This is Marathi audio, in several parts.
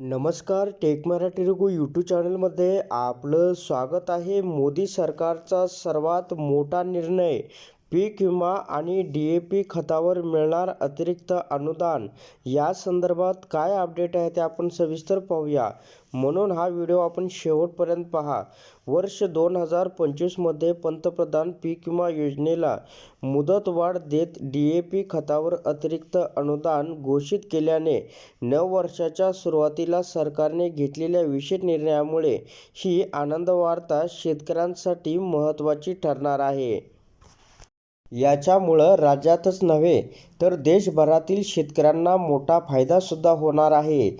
नमस्कार टेक मराठी रघु यूट्यूब चॅनलमध्ये आपलं स्वागत आहे. मोदी सरकारचा सर्वात मोठा निर्णय पीक विमा आणि डी ए पी खतावर मिळणार अतिरिक्त अनुदान या संदर्भात काय अपडेट आहे ते आपण सविस्तर पाहूया. म्हणून हा व्हिडिओ आपण शेवटपर्यंत पहा. वर्ष दोन हजार पंचवीसमध्ये पंतप्रधान पीक विमा योजनेला मुदतवाढ देत डी ए पी खतावर अतिरिक्त अनुदान घोषित केल्याने नव वर्षाच्या सुरुवातीला सरकारने घेतलेल्या विशेष निर्णयामुळे ही आनंदवार्ता शेतकऱ्यांसाठी महत्त्वाची ठरणार आहे. याच्यामुळं राज्यातच नव्हे तर देशभरातील शेतकऱ्यांना मोठा फायदासुद्धा होणार आहे.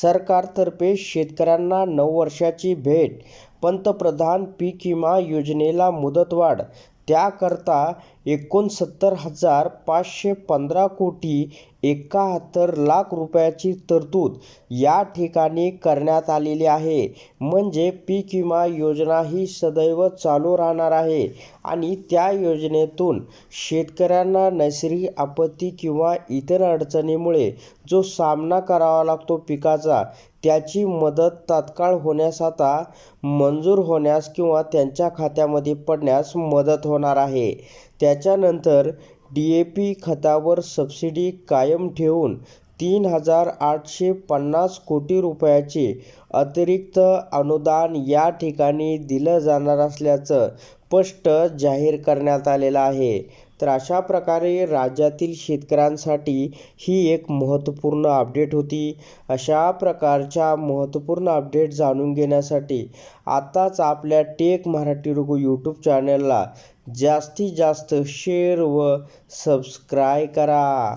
सरकारतर्फे शेतकऱ्यांना नऊ वर्षाची भेट पंतप्रधान पीक विमा योजनेला मुदतवाढ त्याकरता एकोणसत्तर हजार पाचशे पंधरा कोटी एकाहत्तर लाख रुपयाची तरतूद या ठिकाणी करण्यात आलेली आहे. म्हणजे पीक विमा योजना ही सदैव चालू राहणार आहे आणि त्या योजनेतून शेतकऱ्यांना नैसर्गिक आपत्ती किंवा इतर अडचणीमुळे जो सामना करावा लागतो पिकाचा त्याची मदत तात्काळ होण्यास आता मंजूर होण्यास किंवा त्यांच्या खात्यामध्ये पडण्यास मदत होणार आहे. त्याच्यानंतर डी ए पी खतावर सबसिडी कायम ठेवून तीन हजार आठशे पन्नास कोटी रुपयाचे अतिरिक्त अनुदान या ठिकाणी दिलं जाणार असल्याचं स्पष्ट जाहीर करण्यात आलेलं आहे. तर अशा प्रकारे राज्यातील शेतकऱ्यांसाठी ही एक महत्त्वपूर्ण अपडेट होती. अशा प्रकारच्या महत्त्वपूर्ण अपडेट जाणून घेण्यासाठी आत्ताच आपल्या टेक मराठी रघु यूट्यूब चॅनलला जास्तीत जास्त शेअर व सबस्क्राय करा.